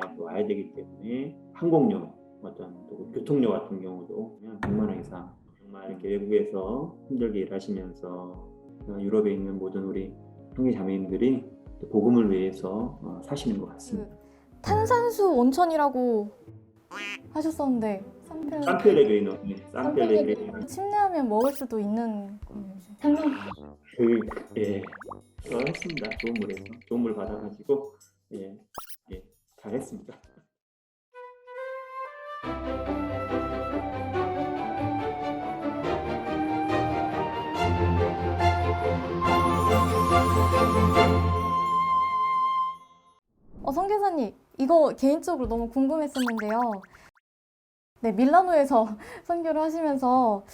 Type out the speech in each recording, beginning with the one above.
다 와야 되기 때문에 항공료 어떤 또 교통료 같은 경우도 그냥 100만 원 이상 정말 이렇게 외국에서 힘들게 일하시면서 어, 유럽에 있는 모든 우리 형제 자매님들이 복음을 위해서 어, 사시는 것 같습니다. 탄산수 온천이라고 하셨었는데 산펠 산펠레 그리노, 네, 산펠레 그리노. 침례하면 먹을 수도 있는 거죠. 그, 예, 했습니다. 좋은 물에서 좋은 물 받아가지고 예, 예, 잘했습니다. 어, 성교사님, 이거 개인적으로 너무 궁금했었는데요. 네, 밀라노에서 선교를 하시면서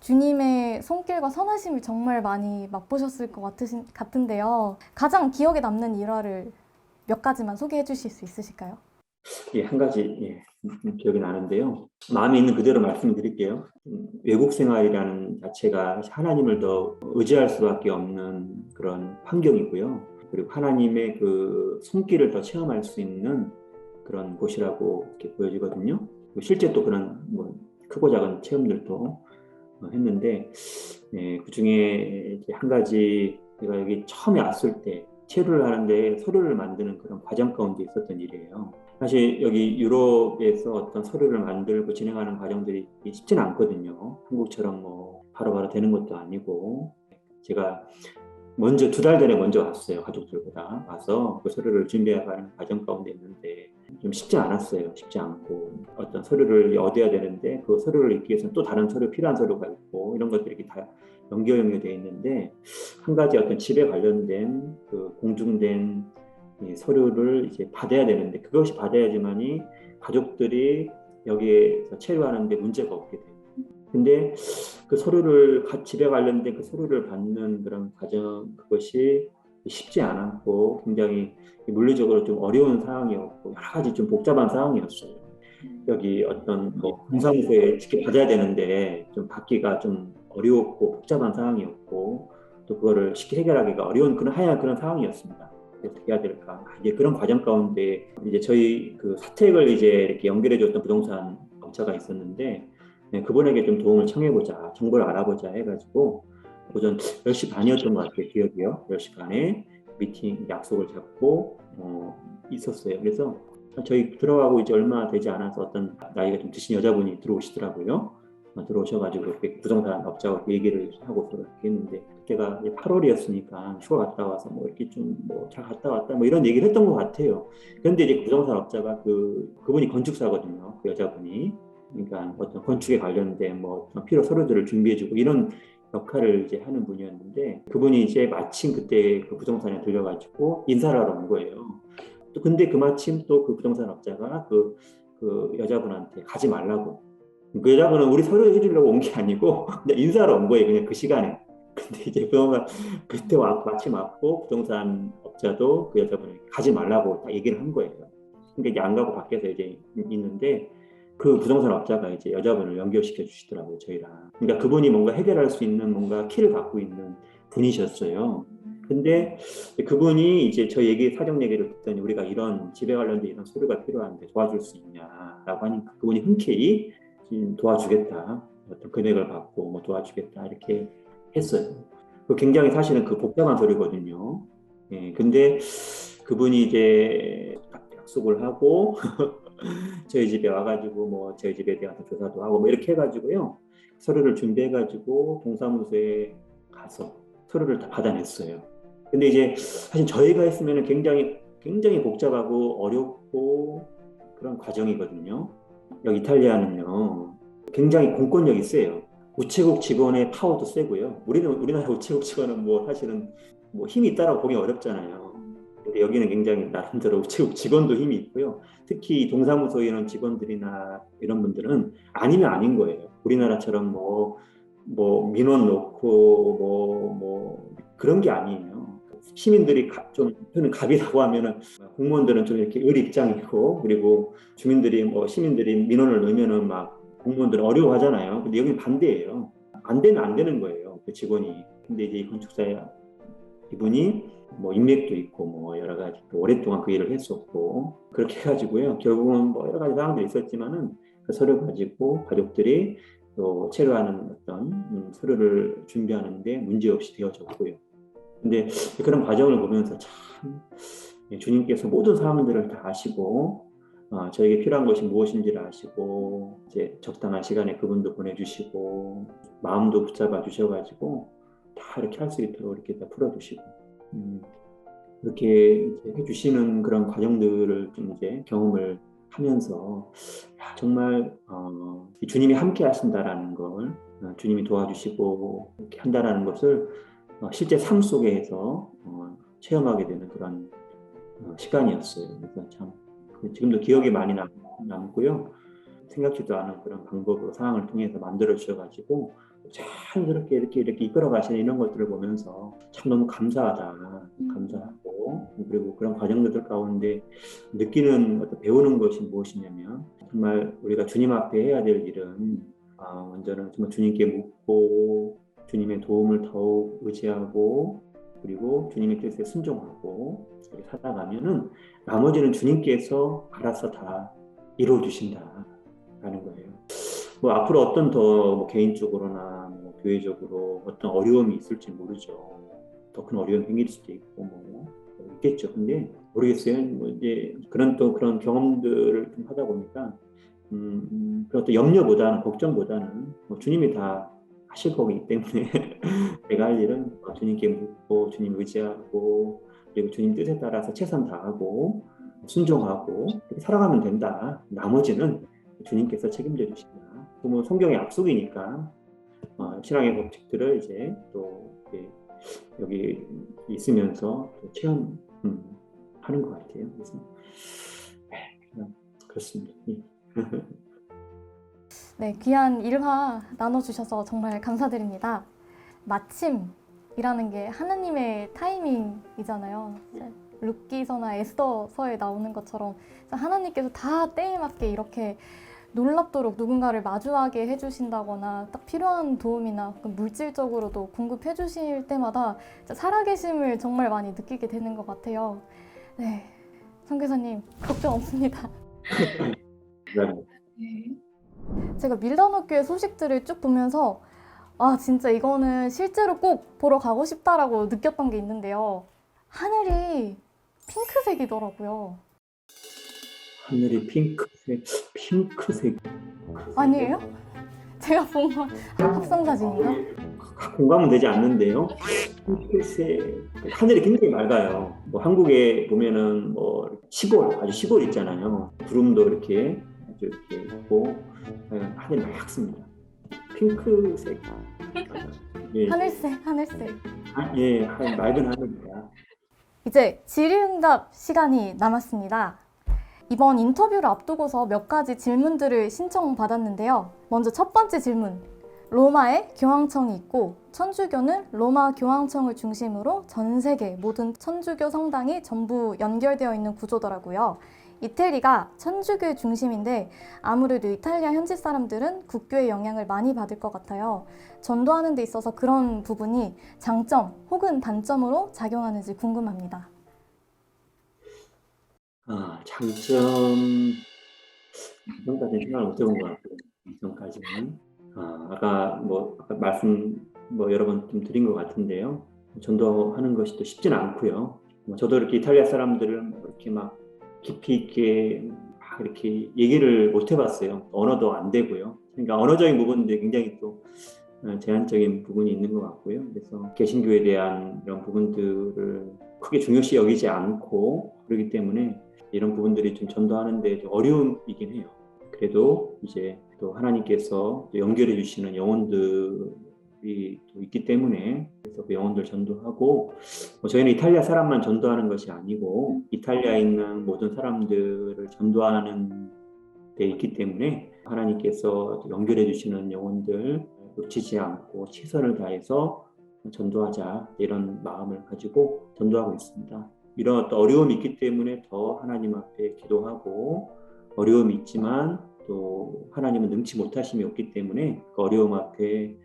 주님의 손길과 선하심을 정말 많이 맛보셨을 것 같으신, 같은데요. 가장 기억에 남는 일화를 몇 가지만 소개해 주실 수 있으실까요? 예, 한 가지 예, 음, 기억이 나는데요. 마음에 있는 그대로 말씀드릴게요. 음, 외국 생활이라는 자체가 하나님을 더 의지할 수밖에 없는 그런 환경이고요. 그리고 하나님의 그 손길을 더 체험할 수 있는 그런 곳이라고 이렇게 보여지거든요. 실제 또 그런 뭐 크고 작은 체험들도 어, 했는데 예, 그 중에 한 가지 제가 여기 처음에 왔을 때 체류를 하는데 서류를 만드는 그런 과정 가운데 있었던 일이에요. 사실 여기 유럽에서 어떤 서류를 만들고 진행하는 과정들이 쉽지는 않거든요. 한국처럼 뭐 바로 바로 되는 것도 아니고 제가 먼저 두 달 전에 먼저 왔어요 가족들보다 와서 그 서류를 준비해가는 과정 가운데 있는데 좀 쉽지 않았어요 쉽지 않고 어떤 서류를 얻어야 되는데 그 서류를 읽기 위해서는 또 다른 서류 필요한 서류가 있고 이런 것들이 이렇게 다 연결 연결되어 있는데 한 가지 어떤 집에 관련된 그 공중된 이 서류를 이제 받아야 되는데 그것이 받아야지만이 가족들이 여기에서 체류하는데 문제가 없게 돼요. 근데 그 서류를 가- 집에 관련된 그 서류를 받는 그런 과정 그것이 쉽지 않았고 굉장히 물리적으로 좀 어려운 상황이었고 여러 가지 좀 복잡한 상황이었어요. 여기 어떤 뭐 공사무소에 직접 받아야 되는데 좀 받기가 좀 어려웠고 복잡한 상황이었고 또 그거를 쉽게 해결하기가 어려운 그런 하얀 그런 상황이었습니다. 어떻게 해야 될까? 이제 그런 과정 가운데 이제 저희 그 사택을 이제 이렇게 연결해 줬던 부동산 업자가 있었는데 네, 그분에게 좀 도움을 청해보자, 정보를 알아보자 해가지고 오전 10시 반이었던 것 같아요, 기억이요. 10시 반에 미팅 약속을 잡고 어, 있었어요. 그래서 저희 들어가고 이제 얼마 되지 않아서 어떤 나이가 좀 드신 여자분이 들어오시더라고요. 어, 들어오셔가지고 이렇게 부동산 업자하고 얘기를 하고 했는데 그때가 8월이었으니까 휴가 갔다 와서 뭐 이렇게 좀 뭐 잘 갔다 왔다 뭐 이런 얘기를 했던 것 같아요. 그런데 이제 부동산 업자가 그 그분이 건축사거든요. 그 여자분이 그러니까 어떤 건축에 관련된 뭐 필요 서류들을 준비해주고 이런 역할을 이제 하는 분이었는데 그분이 이제 마침 그때 그 부동산에 들려가지고 인사를 하러 온 거예요. 또 근데 그 마침 또 그 부동산 업자가 그, 그 여자분한테 가지 말라고. 그 여자분은 우리 서류 해주려고 온 게 아니고 그냥 인사하러 온 거예요. 그냥 그 시간에. 근데 이제 부동산 그때 와, 마침 왔고 부동산 업자도 그 여자분에게 가지 말라고 딱 얘기를 한 거예요. 그러니까 이제 안 가고 밖에서 이제 있는데 그 부동산 업자가 이제 여자분을 연결시켜 주시더라고요, 저희랑. 그러니까 그분이 뭔가 해결할 수 있는 뭔가 키를 갖고 있는 분이셨어요. 근데 그분이 이제 저 얘기, 사정 얘기를 듣더니 우리가 이런 집에 관련된 이런 서류가 필요한데 도와줄 수 있냐라고 하니까 그분이 흔쾌히 지금 도와주겠다. 어떤 금액을 받고 뭐 도와주겠다. 이렇게 했어요. 그 굉장히 사실은 그 복잡한 서류거든요. 예, 근데 그분이 이제 약속을 하고 저희 집에 와가지고 뭐 저희 집에 대한 조사도 하고 뭐 이렇게 해가지고요 서류를 준비해가지고 동사무소에 가서 서류를 다 받아냈어요. 근데 이제 사실 저희가 했으면 굉장히 굉장히 복잡하고 어렵고 그런 과정이거든요. 여기 이탈리아는요 굉장히 공권력이 세요. 우체국 직원의 파워도 세고요. 우리는 우리나라 우체국 직원은 뭐 사실은 뭐 힘이 있다라고 보기 어렵잖아요. 여기는 굉장히 나름대로 직원도 힘이 있고요. 특히 동사무소에 있는 직원들이나 이런 분들은 아니면 아닌 거예요. 우리나라처럼 뭐, 뭐 민원 놓고 뭐, 뭐 그런 게 아니에요. 시민들이 가, 좀 저는 갑이라고 하면은 공무원들은 좀 이렇게 을 입장이고 그리고 주민들이 뭐 시민들이 민원을 넣으면은 막 공무원들은 어려워하잖아요. 근데 여기는 반대예요. 안 되면 안 되는 거예요. 그 직원이. 근데 이제 이 건축사 이분이 뭐 인맥도 있고 뭐 여러 가지 또 오랫동안 그 일을 했었고 그렇게 해가지고요 결국은 뭐 여러 가지 상황들이 있었지만은 그 서류 가지고 가족들이 또 체류하는 어떤 음, 서류를 준비하는데 문제 없이 되어졌고요. 근데 그런 과정을 보면서 참 예, 주님께서 모든 사람들을 다 아시고 어, 저에게 필요한 것이 무엇인지를 아시고 이제 적당한 시간에 그분도 보내주시고 마음도 붙잡아 주셔가지고 다 이렇게 할 수 있도록 이렇게 다 풀어주시고 음, 이렇게 이제 해주시는 그런 과정들을 좀 이제 경험을 하면서 야, 정말 어, 이 주님이 함께 하신다라는 걸 어, 주님이 도와주시고 이렇게 한다라는 것을 어, 실제 삶 속에서 어, 체험하게 되는 그런 어, 시간이었어요. 그래서 참그 지금도 기억에 많이 남, 남고요. 생각지도 않은 그런 방법으로 상황을 통해서 만들어 주셔가지고 자연스럽게 이렇게 이렇게 이끌어 가시는 이런 것들을 보면서 참 너무 감사하다, 감사하고. 그리고 그런 과정들 가운데 느끼는 어떤 배우는 것이 무엇이냐면 정말 우리가 주님 앞에 해야 될 일은 아, 먼저는 정말 주님께 묻고 주님의 도움을 더욱 의지하고 그리고 주님의 뜻에 순종하고 이렇게 살아가면은 나머지는 주님께서 알아서 다 이루어 주신다라는 거예요. 뭐 앞으로 어떤 더뭐 개인적으로나 뭐 교회적으로 어떤 어려움이 있을지 모르죠. 더 큰 어려움이 생길 수도 있고 뭐 있겠죠. 근데 모르겠어요. 뭐 이제 그런 또 그런 경험들을 좀 하다 보니까 음, 음, 그런 또 염려보다는 걱정보다는 뭐 주님이 다 하실 거기 때문에 내가 할 일은 뭐 주님께 묻고 주님 의지하고 그리고 주님 뜻에 따라서 최선 다하고 순종하고 살아가면 된다. 나머지는 주님께서 책임져 주신다. 뭐 성경의 약속이니까 어, 신앙의 법칙들을 이제 또 이렇게 여기 있으면서 또 체험 음, 하는 것 같아요. 그래서 네, 그렇습니다. 예. 네, 귀한 일화 나눠주셔서 정말 감사드립니다. 마침이라는 게 하나님의 타이밍이잖아요. 룻기서나 에스더서에 나오는 것처럼 하나님께서 다 때에 맞게 이렇게 놀랍도록 누군가를 마주하게 해주신다거나 딱 필요한 도움이나 물질적으로도 공급해 주실 때마다 살아계심을 정말 많이 느끼게 되는 것 같아요. 네, 선교사님 걱정 없습니다. 그다음에 제가 밀다노 교회 소식들을 쭉 보면서 아 진짜 이거는 실제로 꼭 보러 가고 싶다라고 느꼈던 게 있는데요. 하늘이 핑크색이더라고요. 하늘이 핑크색, 핑크색. 아니에요? 제가 본 건 합성 사진인가? 공감은 되지 않는데요. 핑크색 하늘이 굉장히 맑아요. 뭐 한국에 보면은 뭐 시골 아주 시골 있잖아요. 구름도 이렇게 아주 이렇게 있고 예, 하늘이 맑습니다. 핑크색. 예, 하늘색, 하늘색. 아, 예, 하- 맑은 하늘입니다. 이제 질의응답 시간이 남았습니다. 이번 인터뷰를 앞두고서 몇 가지 질문들을 신청받았는데요. 먼저 첫 번째 질문. 로마에 교황청이 있고 천주교는 로마 교황청을 중심으로 전 세계 모든 천주교 성당이 전부 연결되어 있는 구조더라고요. 이태리가 천주교의 중심인데 아무래도 이탈리아 현지 사람들은 국교의 영향을 많이 받을 것 같아요. 전도하는 데 있어서 그런 부분이 장점 혹은 단점으로 작용하는지 궁금합니다. 아, 장점 이전까지 생각을 못 해본 것 같고요. 이전까지는 아, 아까 뭐 아까 말씀 뭐 여러 번 좀 드린 것 같은데요. 전도하는 것이 또 쉽지는 않고요. 뭐 저도 이렇게 이탈리아 사람들을 뭐 이렇게 막 깊이 있게 막 이렇게 얘기를 못 해봤어요. 언어도 안 되고요. 그러니까 언어적인 부분들이 굉장히 또 어, 제한적인 부분이 있는 것 같고요. 그래서 개신교에 대한 이런 부분들을 크게 중요시 여기지 않고 그렇기 때문에 이런 부분들이 좀 전도하는데 좀 어려움이긴 해요. 그래도 이제 또 하나님께서 또 연결해 주시는 영혼들이 또 있기 때문에 그래서 그 영혼들 전도하고 뭐 저희는 이탈리아 사람만 전도하는 것이 아니고 이탈리아에 있는 모든 사람들을 전도하는 데 있기 때문에 하나님께서 또 연결해 주시는 영혼들 놓치지 않고 최선을 다해서 전도하자 이런 마음을 가지고 전도하고 있습니다. 이런 어떤 어려움이 있기 때문에 더 하나님 앞에 기도하고 어려움이 있지만 또 하나님은 능치 못하심이 없기 때문에 그 어려움 앞에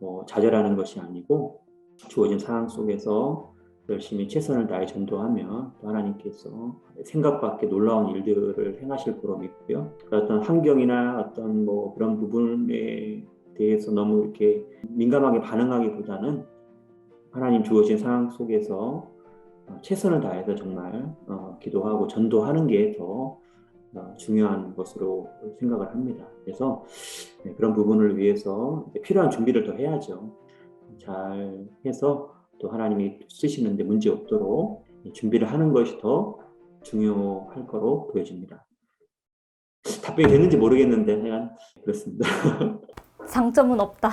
뭐 좌절하는 것이 아니고 주어진 상황 속에서 열심히 최선을 다해 전도하면 또 하나님께서 생각 밖의 놀라운 일들을 행하실 거로 믿고요. 어떤 환경이나 어떤 뭐 그런 부분에 대해서 너무 이렇게 민감하게 반응하기보다는 하나님 주어진 상황 속에서 어, 최선을 다해서 정말 어, 기도하고 전도하는 게더 어, 중요한 것으로 생각을 합니다. 그래서 네, 그런 부분을 위해서 필요한 준비를 더 해야죠. 잘 해서 또 하나님이 쓰시는데 문제 없도록 준비를 하는 것이 더 중요할 거로 보여집니다. 답변이 됐는지 모르겠는데 하여간 그렇습니다. 장점은 없다.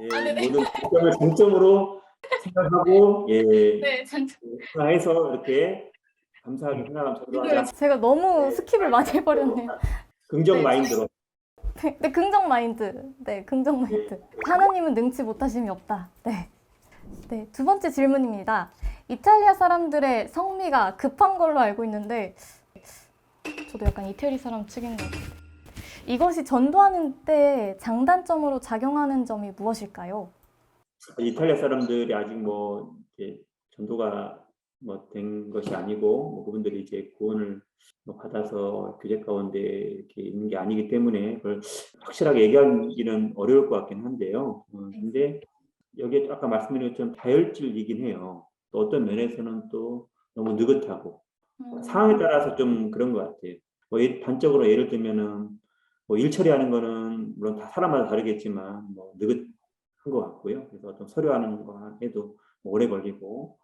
예, 모든 장점을 장점으로 생각하고 예, 네, 장점. 해서 이렇게 감사하게 생각하면 전도하자. 제가 너무 스킵을 많이 해버렸네요. 긍정 네. 마인드로. 네, 네, 긍정 마인드. 네, 긍정 마인드. 하나님은 능치 못하심이 없다. 네. 네, 두 번째 질문입니다. 이탈리아 사람들의 성미가 급한 걸로 알고 있는데, 저도 약간 이태리 사람 측인 것 같아요. 이것이 전도하는 때 장단점으로 작용하는 점이 무엇일까요? 이탈리아 사람들이 아직 뭐 이제 전도가 뭐 된 것이 아니고 뭐 그분들이 이제 구원을 뭐 받아서 교제 가운데 이렇게 있는 게 아니기 때문에 그걸 확실하게 얘기하기는 어려울 것 같긴 한데요. 어, 근데 여기에 아까 말씀드린 것처럼 다혈질이긴 해요. 또 어떤 면에서는 또 너무 느긋하고 상황에 따라서 좀 그런 것 같아요. 뭐 예- 단적으로 예를 들면은 뭐 일 처리하는 거는 물론 다 사람마다 다르겠지만 뭐 느긋 한 것 같고요. 그래서 어떤 서류하는 거 해도 뭐 오래 걸리고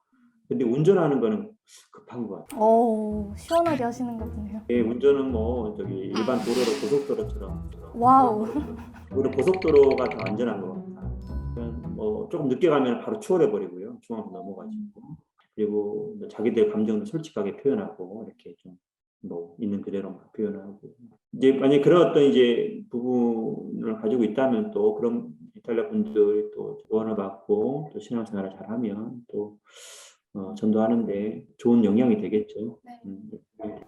근데 운전하는 거는 급한 것 같아요. 오, 시원하게 하시는 거 보네요. 예, 운전은 뭐 저기 일반 도로로 고속도로처럼 와우. 오히려 고속도로가 더 안전한 것 같아요. 그냥 뭐 조금 늦게 가면 바로 추월해 버리고요. 중앙으로 넘어가지고 그리고 뭐 자기들 감정도 솔직하게 표현하고 이렇게 좀 뭐 있는 그대로 막 표현하고 이제 만약 그런 어떤 이제 부분을 가지고 있다면 또 그런 이탈리아 분들이 또 조언을 받고 또 신앙생활을 잘하면 또 어, 전도하는데 좋은 영향이 되겠죠. 네. 음,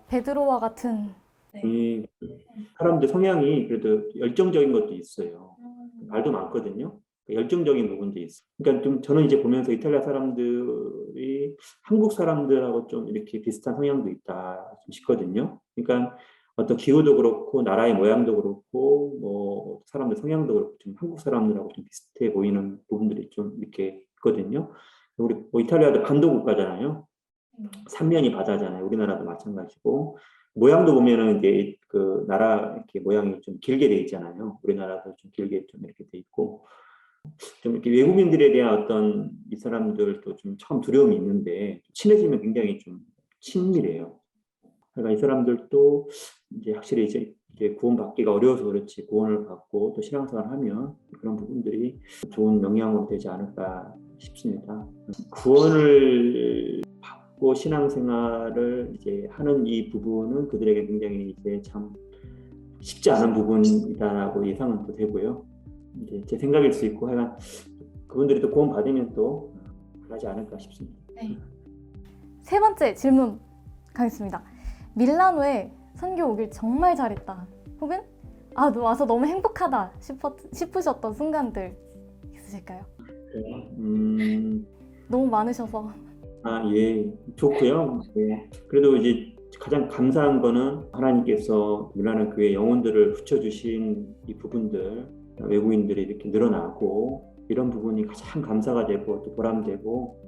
베드로와 같은. 이 사람들 성향이 그래도 열정적인 것도 있어요. 말도 많거든요. 열정적인 부분도 있어. 그러니까 좀 저는 이제 보면서 이탈리아 사람들이 한국 사람들하고 좀 이렇게 비슷한 성향도 있다 좀 싶거든요. 그러니까 어떤 기후도 그렇고 나라의 모양도 그렇고 뭐 사람들 성향도 그렇고 좀 한국 사람들하고 좀 비슷해 보이는 부분들이 좀 이렇게 있거든요. 우리 뭐 이탈리아도 반도 국가잖아요. 삼면이 바다잖아요. 우리나라도 마찬가지고 모양도 보면은 이제 그 나라 이렇게 모양이 좀 길게 돼 있잖아요. 우리나라도 좀 길게 좀 이렇게 돼 있고 좀 이렇게 외국인들에 대한 어떤 이 사람들도 좀 처음 두려움이 있는데 친해지면 굉장히 좀 친밀해요. 그러니까 이 사람들도 이제 확실히 이제 구원받기가 어려워서 그렇지 구원을 받고 또 신앙생활을 하면 그런 부분들이 좋은 영향으로 되지 않을까 싶습니다. 구원을 받고 신앙생활을 이제 하는 이 부분은 그들에게 굉장히 이제 참 쉽지 않은 부분이다라고 예상은 또 되고요. 이제 제 생각일 수 있고 하여간 그분들이 또 구원 받으면 또 하지 않을까 싶습니다. 세 번째 질문 가겠습니다. 밀라노에 선교 오길 정말 잘했다. 혹은 아, 너 와서 너무 행복하다 싶었, 싶으셨던 순간들 있으실까요? 음, 너무 많으셔서. 아, 예, 좋고요. 예. 그래도 이제 가장 감사한 거는 하나님께서 밀라노 교회 영혼들을 붙여주신 이 부분들, 외국인들이 이렇게 늘어나고 이런 부분이 가장 감사가 되고 또 보람되고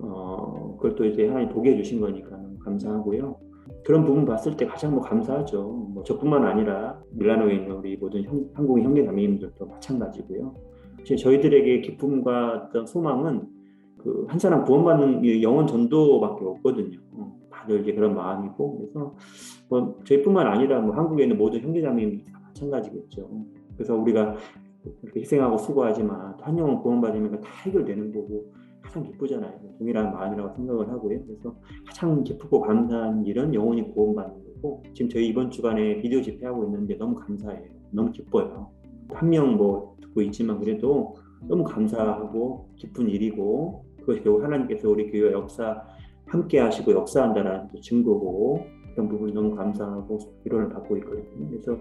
어, 그걸 또 이제 하나님 보게 해주신 거니까 감사하고요. 그런 부분 봤을 때 가장 뭐 감사하죠. 뭐 저뿐만 아니라 밀라노에 있는 우리 모든 형, 한국인 형제 자매님들도 마찬가지고요. 이제 저희들에게 기쁨과 어떤 소망은 그 한 사람 구원받는 이 영혼 전도밖에 없거든요. 어, 다들 이제 그런 마음이고 그래서 뭐 저희뿐만 아니라 뭐 한국에 있는 모든 형제 자매님들 다 마찬가지겠죠. 그래서 우리가 이렇게 희생하고 수고하지만 또한 영혼 구원받으면 다 해결되는 거고 가장 기쁘잖아요. 동일한 마음이라고 생각을 하고요. 그래서 가장 기쁘고 감사한 일은 영혼이 구원받는 거고 지금 저희 이번 주간에 비디오 집회하고 있는데 너무 감사해요. 너무 기뻐요. 한 명 뭐 듣고 있지만 그래도 너무 감사하고 기쁜 일이고 그것이 결국 하나님께서 우리 교회 역사 함께 하시고 역사한다는 또 증거고 그런 부분이 너무 감사하고 위로를 받고 있거든요. 그래서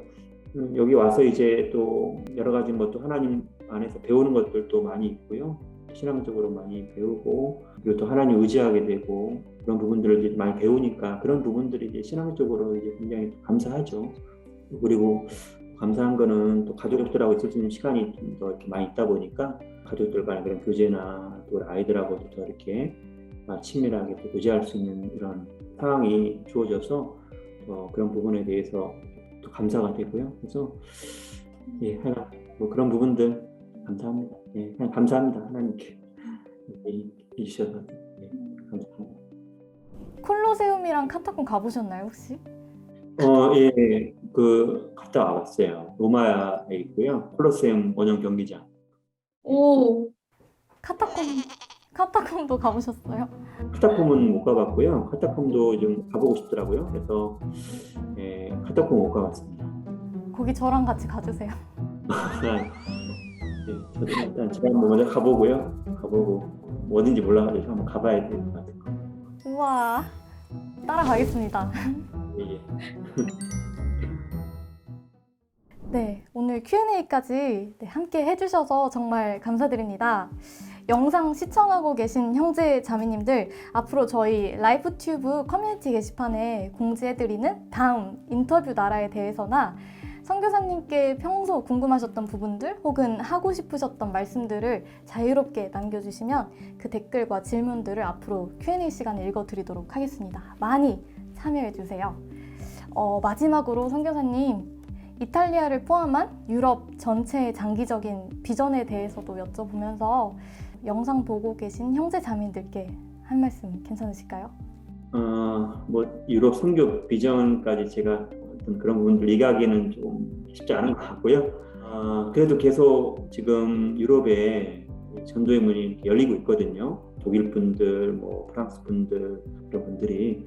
음, 여기 와서 이제 또 여러 가지 뭐 또 하나님 안에서 배우는 것들도 많이 있고요. 신앙적으로 많이 배우고 그리고 또 하나님 의지하게 되고 그런 부분들을 이제 많이 배우니까 그런 부분들이 이제 신앙적으로 이제 굉장히 감사하죠. 그리고 감사한 거는 또 가족들하고 있을 수 있는 시간이 좀 더 이렇게 많이 있다 보니까 가족들 간의 그런 교제나 또 아이들하고도 더 이렇게 아, 친밀하게 또 교제할 수 있는 이런 상황이 주어져서 또 그런 부분에 대해서 또 감사가 되고요. 그래서 예, 하나 뭐 그런 부분들 감사합니다. 예, 그냥 감사합니다 하나님께 예, 해주셔서 예, 감사합니다. 콜로세움이랑 카타콤 가보셨나요 혹시? 어, 예, 그 갔다 와봤어요. 로마에 있고요. 콜로세움 원형 경기장. 오, 카타콤 카타콤도 가보셨어요? 카타콤은 못 가봤고요. 카타콤도 좀 가보고 싶더라고요. 그래서 예, 카타콤 못 가봤습니다. 거기 저랑 같이 가주세요. 예, 저도 일단 제가 한번 먼저 가보고요. 가보고 어딘지 몰라가지고 한번 가봐야 될 것 같아요. 우와 따라가겠습니다. 예, 예. 네, 오늘 Q&A까지 함께 해주셔서 정말 감사드립니다. 영상 시청하고 계신 형제 자매님들 앞으로 저희 라이프 튜브 커뮤니티 게시판에 공지해드리는 다음 인터뷰 나라에 대해서나 선교사님께 평소 궁금하셨던 부분들 혹은 하고 싶으셨던 말씀들을 자유롭게 남겨주시면 그 댓글과 질문들을 앞으로 Q&A 시간에 읽어드리도록 하겠습니다. 많이 참여해주세요. 어, 마지막으로 선교사님 이탈리아를 포함한 유럽 전체의 장기적인 비전에 대해서도 여쭤보면서 영상 보고 계신 형제 자매들께 한 말씀 괜찮으실까요? 어, 뭐 유럽 선교 비전까지 제가 어떤 그런 부분들 얘기하기는 좀 쉽지 않은 것 같고요. 어, 그래도 계속 지금 유럽에 전도의 문이 열리고 있거든요. 독일 분들, 뭐 프랑스 분들 그런 분들이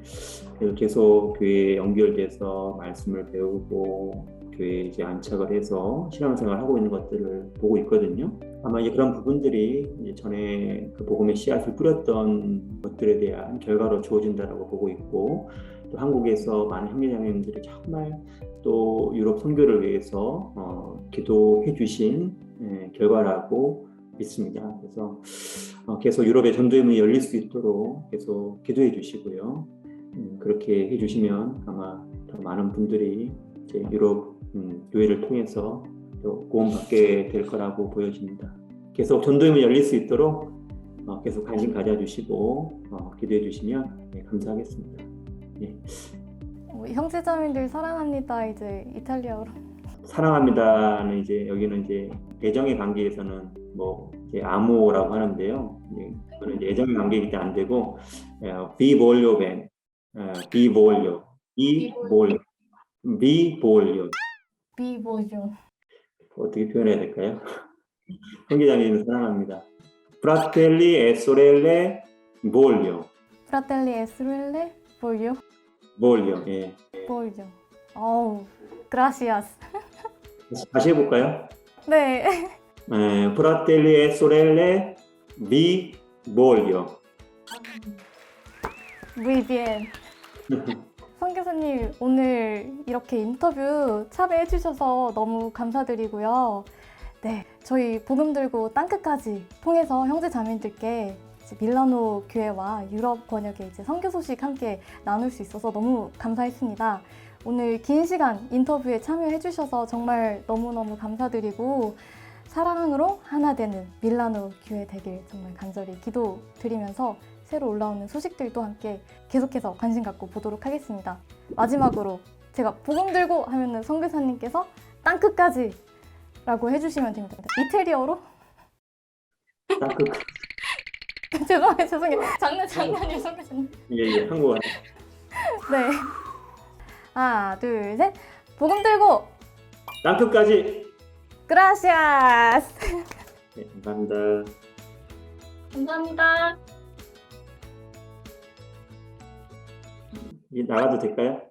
계속 교회에 연결돼서 말씀을 배우고 교회에 이제 안착을 해서 신앙생활 하고 있는 것들을 보고 있거든요. 아마 이제 그런 부분들이 이제 전에 그 복음의 씨앗을 뿌렸던 것들에 대한 결과로 주어진다라고 보고 있고 또 한국에서 많은 형제자매님들이 정말 또 유럽 선교를 위해서 어, 기도해 주신 예, 결과라고 믿습니다. 그래서 어, 계속 유럽의 전도의 문이 열릴 수 있도록 계속 기도해 주시고요. 음, 그렇게 해 주시면 아마 더 많은 분들이 이제 유럽 음, 교회를 통해서 또 구원받게 될 거라고 보여집니다. 계속 전도의 문이 열릴 수 있도록 어, 계속 관심 가져주시고 어, 기도해 주시면 네, 감사하겠습니다. 어, 형제자매들 사랑합니다. 이제 이탈리아어로. 사랑합니다는 이제 여기는 이제 애정의 관계에서는 뭐 이제 아모라고 하는데요. 이제 그거는 이제 애정의 관계이기 때문에 안 되고 어, 비볼요 벤, 어, 비볼요, 비볼요, 비볼요 비보죠. 어떻게 표현해야 될까요? 형제자매는 사랑합니다. 프라텔리 sorelle voglio, 프라텔리 에스렐레 볼요 voglio. 예. 볼죠. 어우 그라시아스. 다시 해볼까요? 네. 에, fratelli e sorelle vi voglio. 무이비엔. 선교사님 오늘 이렇게 인터뷰 참여해 주셔서 너무 감사드리고요. 네, 저희 복음 들고 땅끝까지 통해서 형제 자매들께 밀라노 교회와 유럽 권역의 이제 선교 소식 함께 나눌 수 있어서 너무 감사했습니다. 오늘 긴 시간 인터뷰에 참여해 주셔서 정말 너무너무 감사드리고 사랑으로 하나 되는 밀라노 교회 되길 정말 간절히 기도드리면서 새로 올라오는 소식들도 함께 계속해서 관심 갖고 보도록 하겠습니다. 마지막으로 제가 복음 들고 하면은 선교사님께서 땅 끝까지 라고 해주시면 됩니다. 이태리어로? 딱그 죄송해요, 죄송해요. 장난, 장난이에요, 선교사님. 예, 예, 한국어. 네. 하나, 둘, 셋. 복음 들고! 땅 끝까지. 그라시아스! 네, 감사합니다. 감사합니다. 이제 나가도 될까요?